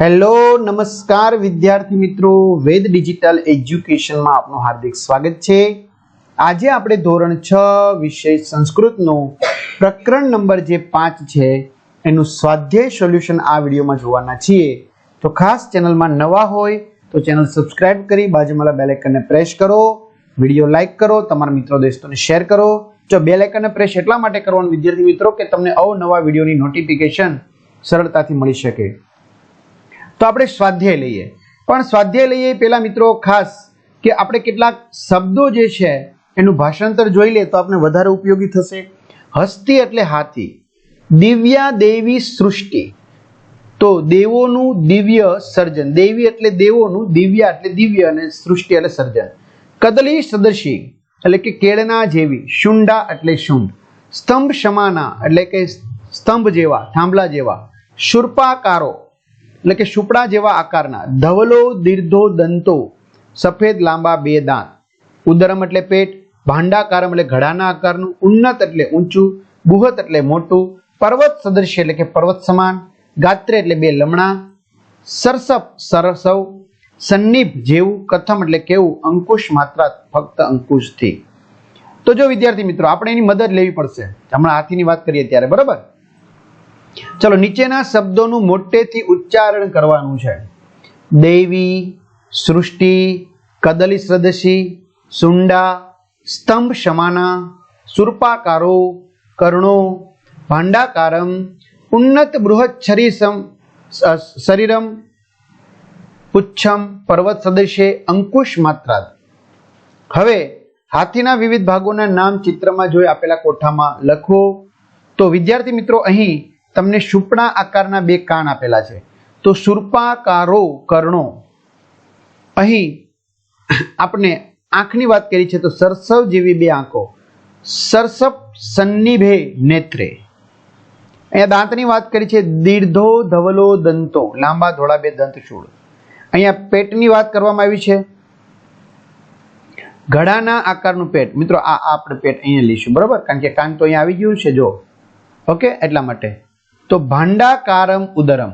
Hello, નમસ્કાર વિદ્યાર્થી મિત્રો. વેદ ડિજિટલ એજ્યુકેશનમાં આપનું હાર્દિક સ્વાગત છે. આજે આપણે ધોરણ છ વિષય સંસ્કૃતનું પ્રકરણ નંબર જે પાંચ છે, એનું સ્વાધ્યાય સોલ્યુશન આ વિડીયોમાં જોવાના છીએ. તો ખાસ ચેનલમાં નવા હોય તો ચેનલ સબસ્ક્રાઇબ કરી બાજુમાં બેલ આઇકનને પ્રેસ કરો. વીડિયો લાઇક કરો, તમારા મિત્રો દોસ્તોને શેર કરો. જો બેલ આઇકનને પ્રેસ એટલા માટે કરવાનું વિદ્યાર્થી મિત્રો કે તમને અવનવા વિડીયોની નોટિફિકેશન સરળતાથી મળી શકે. તો આપણે સ્વાધ્યાય લઈએ. પણ સ્વાધ્યાય લઈએ પહેલાં મિત્રો ખાસ કે આપણે કેટલાક શબ્દો જે છે એનું ભાષાંતર જોઈ લે તો આપણે વધારે ઉપયોગી થશે. હસ્તી એટલે હાથી. દિવ્યા દેવી સૃષ્ટિ. તો દેવોનું દિવ્ય સર્જન. દેવી એટલે દેવોનું, દિવ્યા એટલે દિવ્ય અને સૃષ્ટિ એટલે સર્જન. કદલી સદર્શી એટલે કે કેળના જેવી. શુંડા એટલે શુંડ. સ્તંભ સમાના એટલે કે સ્તંભ જેવા, થાંભલા જેવા. શુર્પાકારો એટલે કે સુપડા જેવા આકારના, ધવલો, દીર્ધો, દંતો, સફેદ, લાંબા, બે દાંત. ઉદરમ એટલે પેટ, ભાંડાકારમ એટલે ઘડાના આકારનું, ઉન્નત એટલે ઊંચું, બુહત એટલે મોટું, પર્વત સદૃશ્ય એટલે કે પર્વત સમાન, ગાત્રે એટલે બે લમણા, સરસપ, સરસવ સન્નિભ જેવું, કથમ એટલે કેવું, અંકુશ માત્રા ફક્ત અંકુશથી. તો જો વિદ્યાર્થી મિત્રો, આપણે એની મદદ લેવી પડશે. હમણાં હાથીની વાત કરીએ ત્યારે, બરાબર? ચલો, નીચેના શબ્દોનું મોટેથી ઉચ્ચારણ કરવાનું છે. દેવી, સૃષ્ટિ, કદલી સદશી, સુંડા, સ્તંભ શમાના, સુરપાકારો, કર્ણો, ભાંડાકારમ, ઉન્નત બૃહદ શરીરમ શરીરમ, પુચ્છમ પર્વત સદસ્ય અંકુશ માત્રા હવે, હાથીના વિવિધ ભાગોના નામ ચિત્રમાં જોઈ આપેલા કોઠામાં લખો. તો વિદ્યાર્થી મિત્રો, અહીં તમને શુપણા આકારના બે કાન આપેલા છે. તો સુરપાકારો કર્ણો. અહીં આપણે આંખની વાત કરી છે તો સરસવ જેવી બે આંખો. સરસપ સન્નિભે નેત્રે. અહીંયા દાંતની વાત કરી છે દીર્ધો ધવલો દંતો. લાંબા ધોળા બે દંત શૂળ અહીંયા પેટની વાત કરવામાં આવી છે. ઘડાના આકારનું પેટ. મિત્રો, આ આપણે પેટ અહીંયા લઈશું. બરાબર? કારણ કે કાન તો અહીંયા આવી ગયું છે, જો. ઓકે? એટલા માટે. તો ભાંડાકારમ ઉદરમ.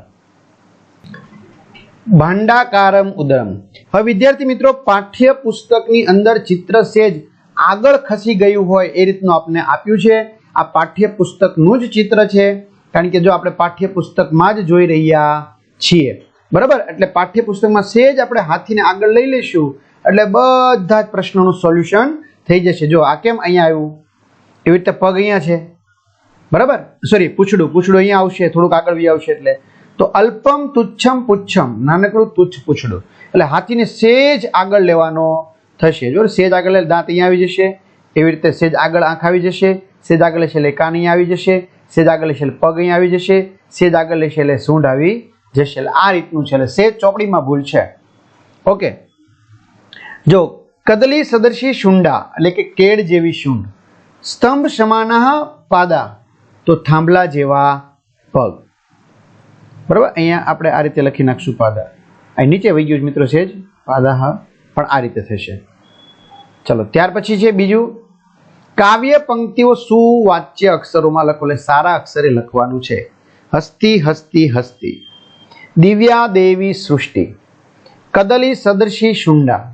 ભાંડાકારમ ઉદરમ. હવે વિદ્યાર્થી મિત્રો પાઠ્ય પુસ્તકની અંદર ચિત્ર સેજ આગળ ખસી ગયું હોય એ રીતનું આપણે આપ્યું છે. આ પાઠ્ય પુસ્તકનું જ ચિત્ર છે, કારણ કે જો આપણે પાઠ્ય પુસ્તકમાં જ જોઈ રહ્યા છીએ. બરાબર? એટલે પાઠ્ય પુસ્તકમાં સેજ આપણે હાથીને આગળ લઈ લઈશું, એટલે બધા જ પ્રશ્નોનું સોલ્યુશન થઈ જશે. જો આ કેમ અહીંયા આવ્યું? એવી રીતે પગ અહીંયા છે. બરાબર? સોરી પૂછડું પૂછડું અહીંયા આવશે, થોડુંક આગળ વી આવશે એટલે. તો અલ્પમ તુચ્છમ પુચ્છમ, નાનકડું તુચ્છ પૂછડું. એટલે હાથીને સેજ આગળ લેવાનો થશે. જો સેજ આગળ દાંત અહીંયા આવી જશે. એવી રીતે સેજ આગળ આંખ આવી જશે. સેજ આગળ લેશે એટલે કાન અહીંયા આવી જશે. સેજ આગળ લેશે એટલે પગ અહીંયા આવી જશે. સેજ આગળ લેશે એટલે સૂંઢ આવી જશે. એટલે આ રીતનું છે. એટલે સેજ ચોપડીમાં ભૂલ છે. ઓકે. જો, કદલી સદર્શી શુંડા, એટલે કે કેળ જેવી શુંડ સ્તંભ સમાના પાદા. તો થાંભલા જેવા પગ. બરાબર? અહીંયા આપણે આ રીતે લખી નાખશું પાદા. અહીં નીચે વહી ગયું મિત્રો છે જ પાદા પણ આ રીતે થશે. ચલો, ત્યાર પછી છે બીજું. કાવ્ય પંક્તિઓ સુવાચ્ય અક્ષરોમાં લખો? એટલે સારા અક્ષરે લખવાનું છે. હસ્તી હસ્તી હસ્તી. દિવ્યા દેવી સૃષ્ટિ. કદલી સદર્શી શુંડા.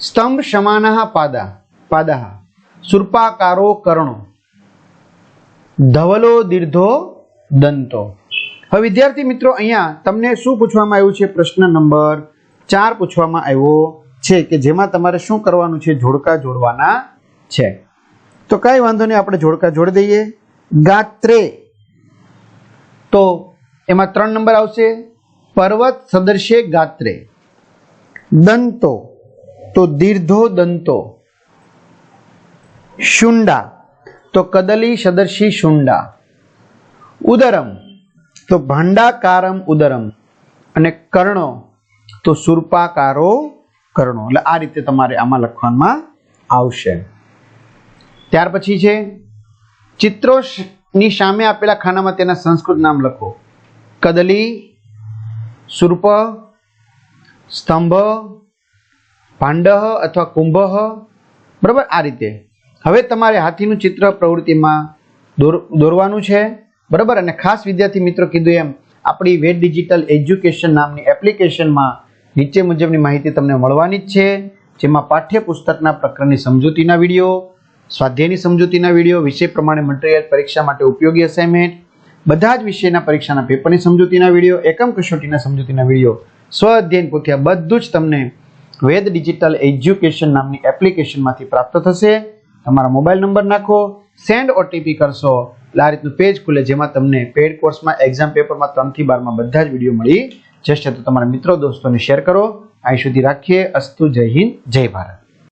સ્તંભ સમાના પાદા. પાદા સુરપાકારો કર્ણો. ધવલો દીર્ધો દંતો. હવે વિદ્યાર્થી મિત્રો, અહીંયા તમને શું પૂછવામાં આવ્યું છે? પ્રશ્ન નંબર ચાર પૂછવામાં આવ્યો છે કે જેમાં તમારે શું કરવાનું છે? જોડકા જોડવાના છે. તો કાંઈ વાંધો નહીં, આપણે જોડકા જોડી દઈએ. ગાત્રે. તો એમાં ત્રણ નંબર આવશે. પર્વત સદર્શે ગાત્રે. દંતો. તો દીર્ધો દંતો. શુંડા. તો કદલી સદર્શી શુંડા. ઉદરમ, તો ભાંડાકારમ ઉદરમ. અને કર્ણો, તો સુરપાકારો કર્ણો. એટલે આ રીતે તમારે આમાં લખવામાં આવશે. ત્યાર પછી છે, ચિત્રોની સામે આપેલા ખાનામાં તેના સંસ્કૃત નામ લખો. કદલી, સુર્પ, સ્તંભ પાંડહ અથવા કુંભ બરાબર? આ રીતે. હવે તમારે હાથીનું ચિત્ર પ્રવૃત્તિમાં દોર, દોરવાનું છે. બરાબર? અને ખાસ વિદ્યાર્થી મિત્રો કીધું એમ, આપણી વેદ ડિજિટલ એજ્યુકેશન નામની એપ્લિકેશનમાં નીચે મુજબની માહિતી તમને મળવાની જ છે, જેમાં પાઠ્યપુસ્તકના પ્રકરણની સમજૂતીના વીડિયો, સ્વાધ્યાયની સમજૂતીના વીડિયો, વિષય પ્રમાણે મટીરિયલ પરીક્ષા માટે ઉપયોગી અસાઇનમેન્ટ બધા જ વિષયના પરીક્ષાના પેપરની સમજૂતીના વીડિયો, એકમ કસોટીના સમજૂતીના વીડિયો સ્વ અધ્યયન પોથી બધું જ તમને વેદ ડિજિટલ એજ્યુકેશન નામની એપ્લિકેશનમાંથી પ્રાપ્ત થશે. તમારા મોબાઈલ નંબર નાખો સેન્ડ ઓટીપી કરશો. એટલે આ રીતનું પેજ ખુલે જેમાં તમને પેડ કોર્સમાં એક્ઝામ પેપરમાં ત્રણથી બારમાં બધા જ વીડિયો મળી જશે. તો તમારા મિત્રો, દોસ્તોને શેર કરો. અહીં સુધી રાખીએ. અસ્તુ જય હિન્દ, જય ભારત.